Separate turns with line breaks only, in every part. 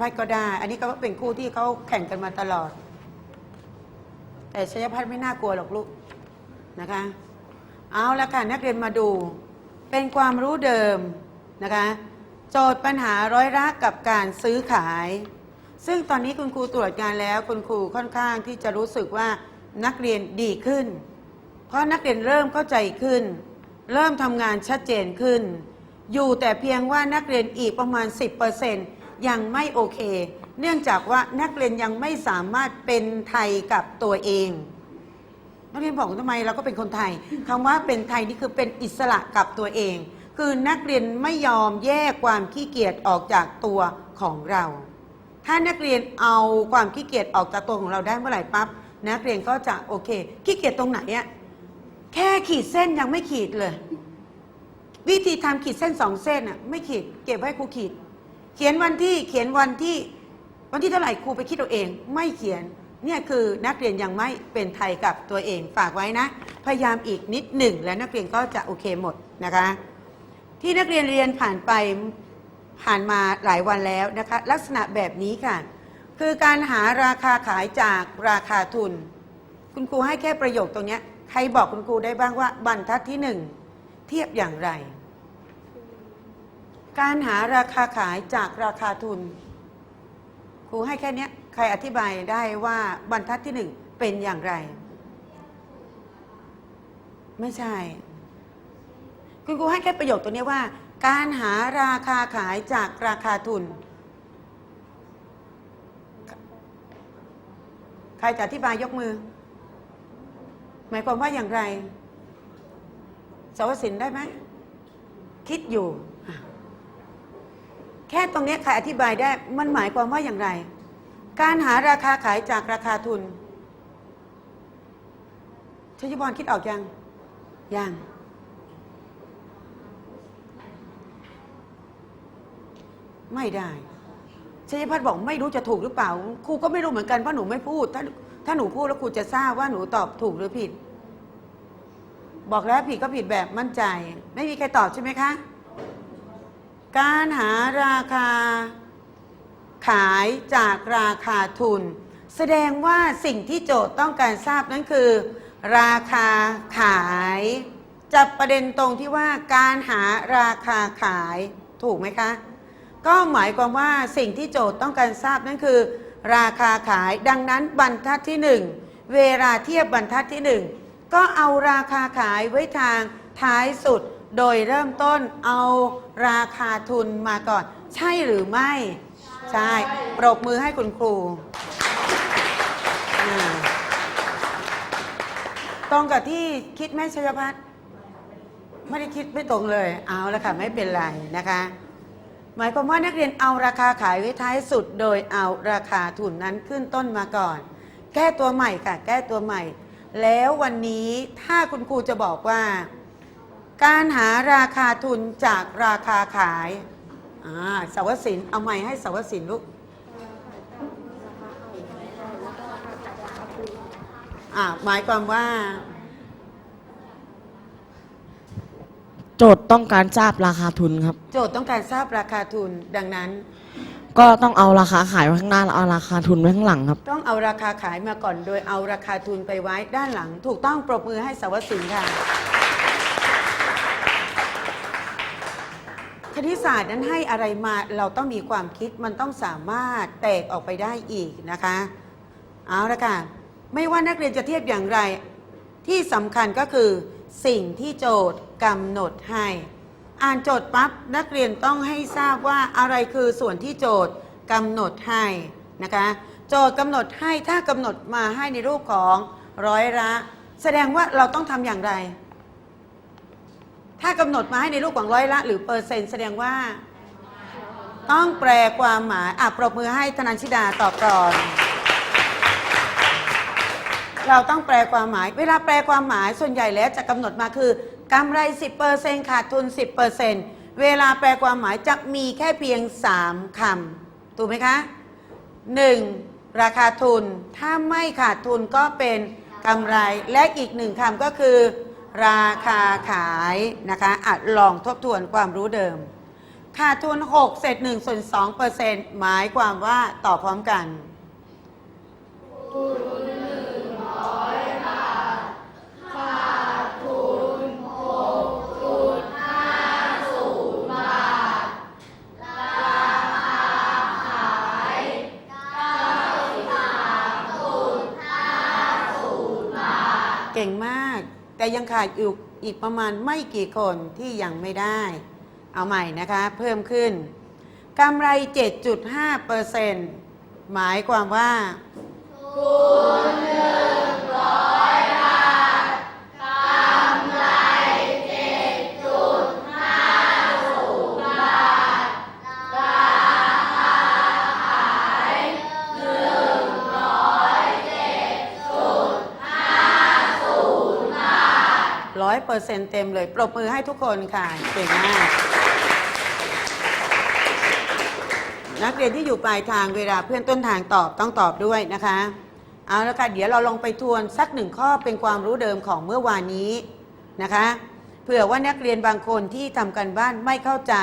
พัฒน์ก็ได้ อันนี้ก็เป็นคู่ที่เขาแข่งกันมาตลอด แต่ชัยพัฒน์ไม่น่ากลัวหรอกลูกนะคะ เอาละค่ะนักเรียนมาดู เป็นความรู้เดิมนะคะ โจทย์ปัญหาร้อยรักกับการซื้อขาย ซึ่งตอนนี้คุณครูตรวจงานแล้ว คุณครูค่อนข้างที่จะรู้สึกว่านักเรียนดีขึ้น เพราะนักเรียนเริ่มเข้าใจขึ้น เริ่มทำงานชัดเจนขึ้น อยู่แต่เพียงว่านักเรียนอีกประมาณ 10% ยังไม่โอเค เนื่องจากว่านักเรียนยังไม่สามารถเป็นไทยกับตัวเอง นักเรียนบอกทำไมเราก็เป็นคนไทยคำว่าเป็นไทยนี่คือเป็นอิสระกับตัวเอง คือนักเรียนไม่ยอมแยกความขี้เกียจออกจากตัวของเรา ถ้านักเรียนเอาความขี้เกียจออกจากตัวของเราได้เมื่อไหร่ปั๊บนักเรียนก็จะโอเคขี้เกียจตรงไหนอะแค่ขีดเส้นยังไม่ขีดเลย วิธีทำขีดเส้นสองเส้นอะไม่ขีดเก็บไว้ครูขีด เขียนวันที่เขียนวันที่วันที่เท่าไหร่ครูไปคิดเอาเอง ไม่เขียนเนี่ยคือนักเรียนยังไม่เป็นไทยกับตัวเองฝากไว้นะ พยายามอีกนิดหนึ่ง แล้วนักเรียนก็จะโอเคหมดนะคะ ที่นักเรียนเรียนผ่านไปผ่านมาหลายวันแล้วนะคะ ลักษณะแบบนี้ค่ะ คือการหาราคาขายจากราคาทุน คุณครูให้แค่ประโยคตรงนี้ใครบอกคุณครูได้บ้างว่าบรรทัดที่หนึ่งเทียบอย่างไร การหาราคาขายจากราคาทุน ครูให้แค่นี้ใครอธิบายได้ว่าบรรทัดที่หนึ่งเป็นอย่างไร ไม่ใช่ คุณครูให้แค่ประโยคตัวนี้ว่า การหาราคาขายจากราคาทุน ใครจะอธิบายยกมือ หมายความว่าอย่างไรสวสินได้ไหมคิดอยู่ แค่ตรงนี้ใครอธิบายได้มันหมายความว่าอย่างไร การหาราคาขายจากราคาทุนชยบอลคิดออกยัง ยัง ไม่ได้ชยพัฒน์บอกไม่รู้จะถูกหรือเปล่า ครูก็ไม่รู้เหมือนกันเพราะหนูไม่พูด ถ้าถ้าหนูพูดแล้วครูจะทราบว่าหนูตอบถูกหรือผิด บอกแล้วผิดก็ผิดแบบมั่นใจ ไม่มีใครตอบใช่ไหมคะ การหาราคา ขายจากราคาทุน แสดงว่าสิ่งที่โจทย์ต้องการทราบนั้นคือ ราคาขาย จับประเด็นตรงที่ว่าการหาราคาขายถูกไหมคะ ก็หมายความว่าสิ่งที่โจทย์ต้องการทราบนั่นคือ ราคาขายดังนั้นบรรทัดที่หนึ่งเวลาเทียบบรรทัดที่หนึ่งก็เอาราคาขายไว้ทาง ท้ายสุดโดยเริ่มต้นเอาราคาทุนมาก่อน ใช่หรือไม่ ใช่ ปรบมือให้คุณครูอ่าตรงกับที่คิดไหมชยพัฒน์ไม่ได้คิดไม่ตรงเลย เอาละค่ะ ไม่เป็นไรนะคะ หมายความว่านักเรียนเอาราคาขายไว้ท้ายสุด โดยเอาราคาทุนนั้นขึ้นต้นมาก่อน แก้ตัวใหม่ค่ะ แก้ตัวใหม่ แล้ววันนี้ถ้าคุณครูจะบอกว่า การหาราคาทุนจากราคาขายอ่าสาวสินเอาใหม่ให้สาวสินลูกอ่าหมายความว่า
โจทย์ต้องการทราบราคาทุนครับ
โจทย์ต้องการทราบราคาทุนดังนั้น
ก็ต้องเอาราคาขายไว้ข้างหน้าแล้วเอาราคาทุนไว้ข้างหลังครับ
ต้องเอาราคาขายมาก่อนโดยเอาราคาทุนไปไว้ด้านหลัง ถูกต้องปรบมือให้สาวสินค่ะ คณิตศาสตร์นั้นให้อะไรมาเราต้องมีความคิดมันต้องสามารถแตกออกไปได้อีกนะคะเอาละค่ะไม่ว่านักเรียนจะเทียบอย่างไร ที่สำคัญก็คือสิ่งที่โจทย์กำหนดให้ อ่านโจทย์ปั๊บนักเรียนต้องให้ทราบว่าอะไรคือส่วนที่โจทย์กำหนดให้นะคะโจทย์กำหนดให้ถ้ากำหนดมาให้ในรูปของร้อยละ แสดงว่าเราต้องทำอย่างไร ถ้ากำหนดมาให้ในรูปของร้อยละ หรือเปอร์เซ็นต์แสดงว่า ต้องแปลความหมายอะปรบมือให้ธนันชิดาตอบก่อน เราต้องแปลความหมาย เวลาแปลความหมายส่วนใหญ่แล้วจะกำหนดมาคือกำไร 10%ขาดทุน 10%เวลาแปลความหมายจะมีแค่เพียง 3คำถูกไหมคะ 1. ราคาทุน ถ้าไม่ขาดทุนก็เป็นกำไร และอีกหนึ่งคำก็คือ ราคาขายนะคะอะลองทบทวนความรู้เดิม ขาดทุน 6 เศษ1ส่วน2เปอร์เซ็นต์หมายความว่าต่อพร้อมกันเก่งมาก แต่ยังขาดอยู่อีกประมาณไม่กี่คนที่ยังไม่ได้ เอาใหม่นะคะ เพิ่มขึ้นกำไร 7.5เปอร์เซ็นต์หมายความว่าร้อ เปอร์เซ็นต์เต็มเลย ปรบมือให้ทุกคนค่ะ เก่งมาก นักเรียนที่อยู่ปลายทางเวลาเพื่อนต้นทางตอบต้องตอบด้วยนะคะ เอาละค่ะเดี๋ยวเราลองไปทวนสักหนึ่งข้อเป็นความรู้เดิมของเมื่อวานนี้นะคะ เผื่อว่านักเรียนบางคนที่ทำกันบ้านไม่เข้าใจ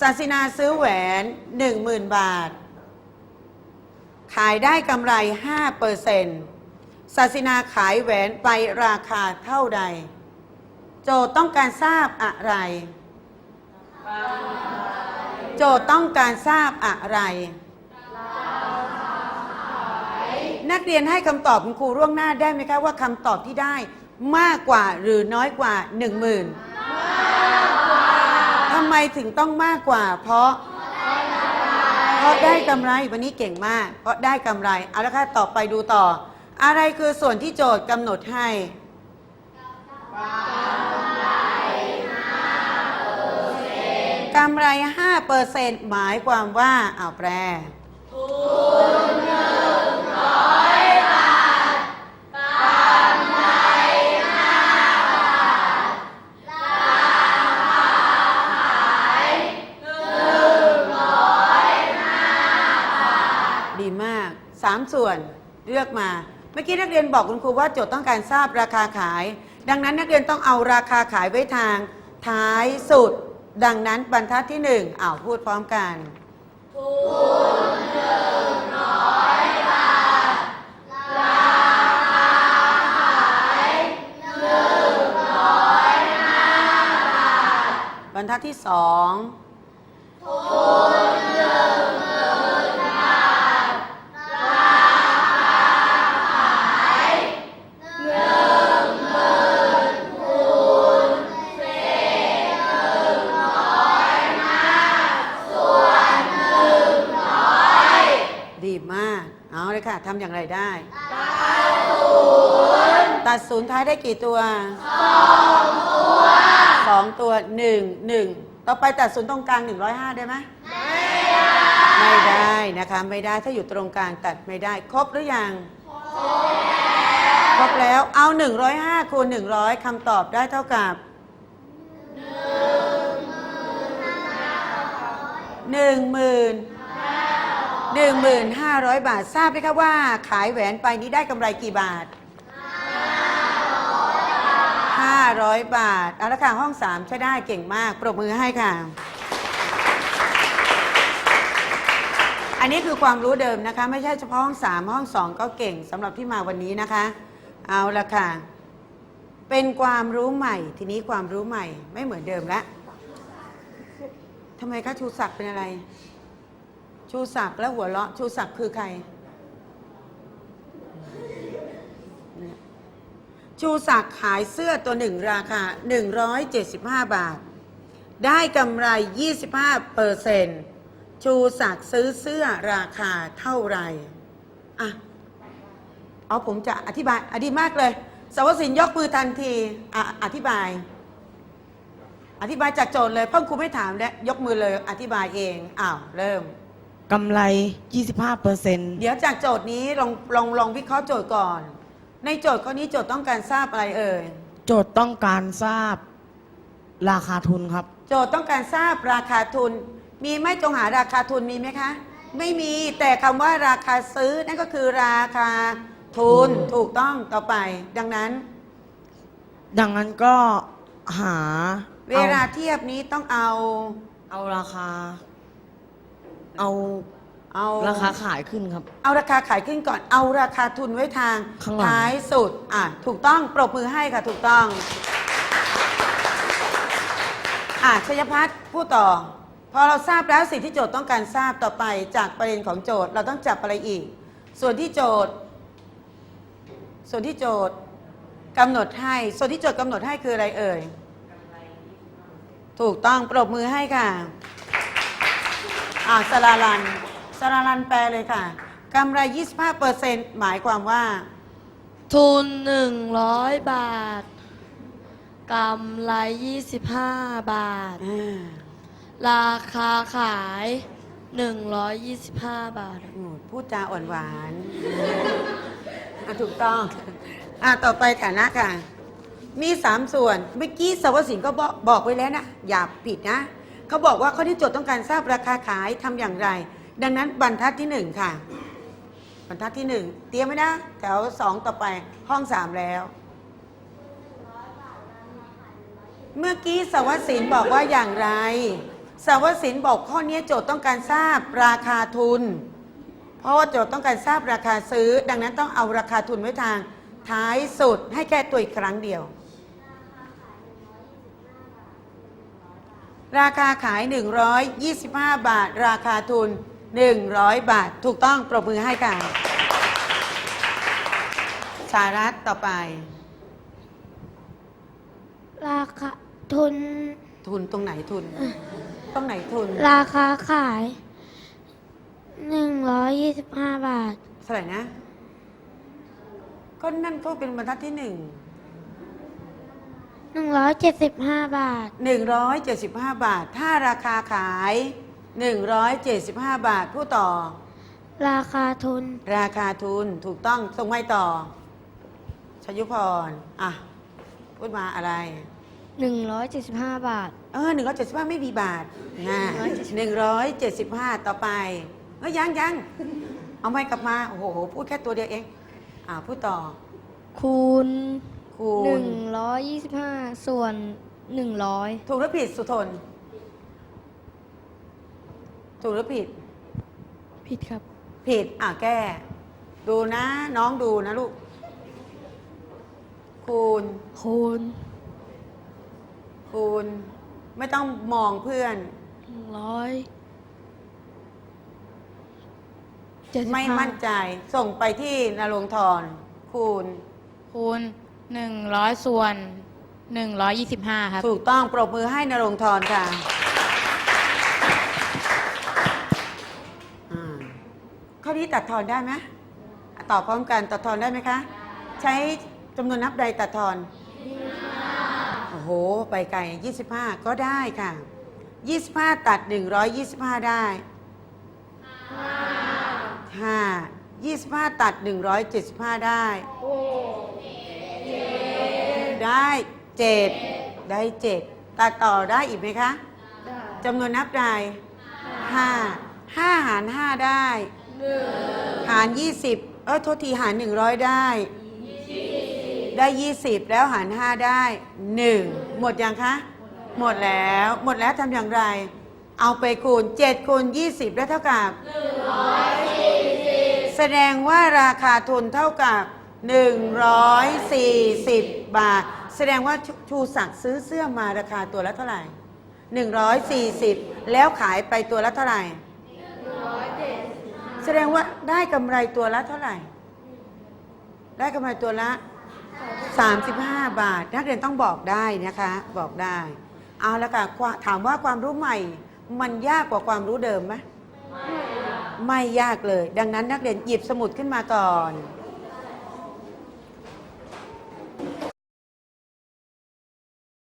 ศาสินาซื้อแหวน 10,000 บาท ขายได้กำไร5เปอร์เซ็นต์ศาสินาขายแหวนไปราคาเท่าใด โจทย์ต้องการทราบอะไร โจทย์ต้องการทราบอะไร นักเรียนให้คำตอบคุณครูร่วงหน้าได้ไหมคะว่าคำตอบที่ได้มากกว่าหรือน้อยกว่าหนึ่งหมื่นทำไมถึงต้องมากกว่า เพราะเพราะได้กำไรวันนี้เก่งมาก เพราะได้กำไรเอาละค่ะต่อไปดูต่อ อะไรคือส่วนที่โจทย์กำหนดให้ำไร5เปอร์เซ็นต์หมายความว่าเอาแปลดีมาก3ส่วนเลือกมา เมื่อกี้นักเรียนบอกคุณครูว่าโจทย์ต้องการทราบราคาขาย ดังนั้นนักเรียนต้องเอาราคาขายไว้ทาง ท้ายสุด ดังนั้นบรรทัดที่หนึ่งอ้าวพูดพร้อมกันทุนหนึ่งน้อยบาทราคาขายหนึ่งร้อยห้าบาทบรรทัดที่สอง เอาเลยค่ะทำอย่างไรได้ตัดศูนย์ท้ายได้กี่ตัวสองตัวหนึ่งหนึ่งต่อไปตัดศูนย์ตรงกลางหนึ่งร้อยห้าได้ไหมไม่ได้นะคะไม่ได้ถ้าอยู่ตรงกลางตัดไม่ได้ ครบหรือยัง ครบแล้วเอาหนึ่งร้อยห้าคูณหนึ่งร้อยคำตอบได้เท่ากับหนึ่งหมื่ หนึ่งหมื่นห้าร้อยบาททราบไหมคะว่าขายแหวนไปนี้ได้กำไรกี่บาทห้าร้อยบาท เอาละค่ะ ห้องสามใช้ได้เก่งมาก ปรบมือให้ค่ะ อันนี้คือความรู้เดิมนะคะ ไม่ใช่เฉพาะห้องสามห้องสองก็เก่งสำหรับที่มาวันนี้นะคะ เอาละค่ะ เป็นความรู้ใหม่ ทีนี้ความรู้ใหม่ไม่เหมือนเดิมแล้วทำไมคะชูศักดิ์เป็นอะไร ชูศักดิ์แล้วหัวเราะ ชูศักดิ์คือใคร ชูศักดิ์ขายเสื้อตัวหนึ่งราคา 175 บาท ได้กำไร 25เปอร์เซนต์ชูศักดิ์ซื้อเสื้อราคาเท่าไหร่อะเอาผมจะอธิบายอดีมากเลยสวสินยกมือทันทีอะอธิบาย อธิบายจากโจทย์เลยเพิ่งครูไม่ถามแล้วยกมือเลยอธิบายเองอ้าวเริ่ม
กำไร 25เปอร์เซ็นต์
เดี๋ยวจากโจทย์นี้ลองลองลองวิเคราะห์โจทย์ก่อน ในโจทย์ข้อนี้โจทย์ต้องการทราบอะไรเอ่ย
โจทย์ต้องการทราบราคาทุนครับ
โจทย์ต้องการทราบราคาทุน มีไหมจงหาราคาทุนมีไหมคะ ไม่มีแต่คำว่าราคาซื้อนั่นก็คือราคาทุนถูกต้องต่อไป ดังนั้น
ดังนั้นก็หา
เวลาเทียบนี้ต้องเอา
เอาราคา เอา
เอา
ราคาขายขึ้นครับ
เอาราคาขายขึ้นก่อน เอาราคาทุนไว้ทาง
ข้างหลัง
ท้ายสุด อะ ถูกต้อง ปรบมือให้ค่ะ ถูกต้อง อะชัยพัฒน์พูดต่อ พอเราทราบแล้วสิ่งที่โจทย์ต้องการทราบต่อไปจากประเด็นของโจทย์ เราต้องจับอะไรอีก ส่วนที่โจทย์ ส่วนที่โจทย์กำหนดให้ ส่วนที่โจทย์กำหนดให้คืออะไรเอ่ย ถูกต้อง ปรบมือให้ค่ะ อ่าสลาลันสลาลันแปลเลยค่ะกำไร 25%หมายความว่า
ทุนหนึ่งร้อยบาท กำไรยี่สิบห้าบาท
อ่า
ราคาขายหนึ่งร้อยยี่สิบห้าบาท
อืมพูดจาอ่อนหวานอะถูกต้องอะต่อไปฐานะค่ะ มีสามส่วน เมื่อกี้สวสินก็บอกบอกไว้แล้วนะ อย่าผิดนะ เขาบอกว่าข้อที่โจทย์ต้องการทราบราคาขายทำอย่างไร ดังนั้นบรรทัดที่หนึ่งค่ะ บรรทัดที่หนึ่งเตรียมไว้นะ แถวสองต่อไปห้องสามแล้ว เมื่อกี้สวัสดินบอกว่าอย่างไร สวัสดินบอกข้อนี้โจทย์ต้องการทราบราคาทุน เพราะว่าโจทย์ต้องการทราบราคาซื้อ ดังนั้นต้องเอาราคาทุนไว้ทาง ท้ายสุดให้แก้ตัวอีกครั้งเดียว ราคาขาย 125 บาท ราคาทุน 100 บาท ถูกต้องปรบมือให้ค่ะ สารัตต่อไป
ราคาทุน
ทุนตรงไหนทุน ตรงไหนทุน
ราคาขายหนึ่งร้อยยี่สิบห้าบาท
เท่าไหร่นะ ก็นั่นก็เป็นบรรทัดที่หนึ่ง
หนึ่งร้อยเจ็ดสิบห้าบาท
175 บาท ถ้าราคาขาย 175 บาท ผู้ต่อ
ราคาทุน
ราคาทุนถูกต้องส่งไว้ต่อ ชยุพร อะ พูดมาอะไร
หนึ่งร้อยเจ็ดสิบห้าบาท
เออหนึ่งร้อยเจ็ดสิบห้าไม่มีบาทนะหนึ่งร้อยเจ็ดสิบห้าต่อไปเอ้ยยังยังเอาไม่กลับมา โอ้โห พูดแค่ตัวเดียวเอง อ่าพูดต่อ
คูณ
คู
หนึ่
ณ
งร้อยยี่สิบห้าส่วนหนึ่งร้อย
ถูกหรือผิดสุทน ถูกหรือผิด
ผิดครับ
ผิด อะแก้ ดูนะ น้องดูนะลูก คูณ
คูณ
คูณ ไม่ต้องมองเพื่อน
หนึ่งร้อยเจ็ดสิบ
ไม่
ห้า
มั่นใจ ส่งไปที่นรงธรคูณ
คูณ หนึ่งร้อยส่วนหนึ่งร้อยยี่สิบห้าครับ
ถูกต้องปรบมือให้นรงธรค่ะอ่าข้อนี้ตัดทอนได้ไหมตอบพร้อมกันตัดทอนได้ไหมคะ ใช้จำนวนนับใดตัดทอนโอ้โห ไปไกล25 ก็ได้ค่ะ 25 ตัด 125 ได้5 25 ตัด 175 ได้ ได้เจ็ดได้เจ็ดตัดต่อได้อีกไหมคะจำนวนนับได้ห้าห้าหารห้าได้หารยี่สิบเออโทษทีหารหนึ่งร้อยได้ ได้ยี่สิบแล้วหารห้าได้หนึ่งหมดยังคะ หมดแล้ว หมดแล้วทำอย่างไร เอาไปคูณเจ็ดคูณยี่สิบได้เท่ากับแสดงว่าราคาทุนเท่ากับ 140 บาท แสดงว่าชชูศักดิ์ซื้อเสื้อมาราคาตัวละเท่าไหร่ 140 แล้วขายไปตัวละเท่าไหร่ แสดงว่าได้กำไรตัวละเท่าไหร่ ได้กำไรตัวละ 35 บาท นักเรียนต้องบอกได้นะคะ บอกได้ เอาละค่ะถามว่าความรู้ใหม่ มันยากกว่าความรู้เดิมไหมไม่ยากเลย ดังนั้นนักเรียนหยิบสมุดขึ้นมาก่อน